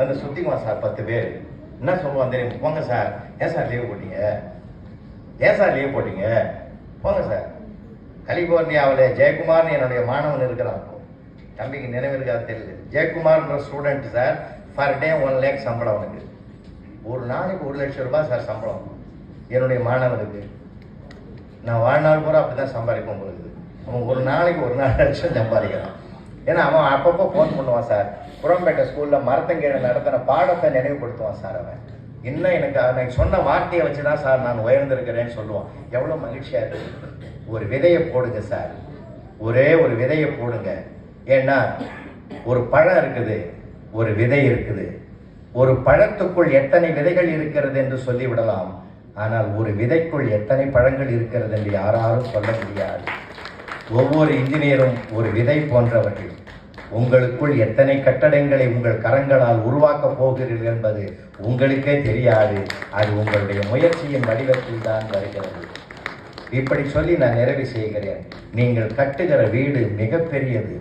வந்து சுற்றிக்குவான் சார் பத்து பேர். என்ன சொல்லுவான் தெரியும் போங்க சார். ஏன் சார் லீவ் போட்டீங்க? ஏன் சார் லீவ் போட்டீங்க? போங்க சார். கலிபோர்னியாவில் ஜெயக்குமார்னு என்னுடைய மாணவன் இருக்கிறான். தம்பிக்கு நினைவு இருக்காது தெரியல. ஜெயக்குமார்ன்ற student sir per day one lakh சம்பளம் அவனுக்கு. ஒரு நாளைக்கு ஒரு லட்சம் ரூபாய் சார் சம்பளம் என்னுடைய மாணவனுக்கு. நான் வாழ்நாள் பூரா அப்படி தான் சம்பாதிப்போம் பொழுது. அவன் ஒரு நாளைக்கு ஒரு நாலு லட்சம் சம்பாதிக்கிறான். ஏன்னா அவன் அப்பப்போ ஃபோன் பண்ணுவான் சார் புறம்பேட்டை ஸ்கூலில் மரத்தங்கீழ நடத்தின பாடத்தை நினைவுபடுத்துவான் சார் அவன். இன்னும் எனக்கு அவன் சொன்ன வார்த்தையை வச்சு தான் சார் நான் உயர்ந்திருக்கிறேன்னு சொல்லுவான். எவ்வளோ மகிழ்ச்சியாக இருக்கு. ஒரு விதையை போடுங்க சார் ஒரே ஒரு விதையை போடுங்க. ஏன்னா ஒரு பழம் இருக்குது ஒரு விதை இருக்குது. ஒரு பழத்துக்குள் எத்தனை விதைகள் இருக்கிறது என்று சொல்லிவிடலாம். ஆனால் ஒரு விதைக்குள் எத்தனை பழங்கள் இருக்கிறது என்று யாராலும் சொல்ல முடியாது. ஒவ்வொரு இன்ஜினியரும் ஒரு விதை போன்றவர்கள் உங்களுக்குள் எத்தனை கட்டடங்களை உங்கள் கரங்களால் உருவாக்கப் போகிறீர்கள் என்பது உங்களுக்கே தெரியாது. அது உங்களுடைய முயற்சியின் வடிவத்தில் தான் வருகிறது. இப்படி சொல்லி நான் நிறைவு செய்கிறேன். நீங்கள் கட்டுகிற வீடு மிகப்பெரியது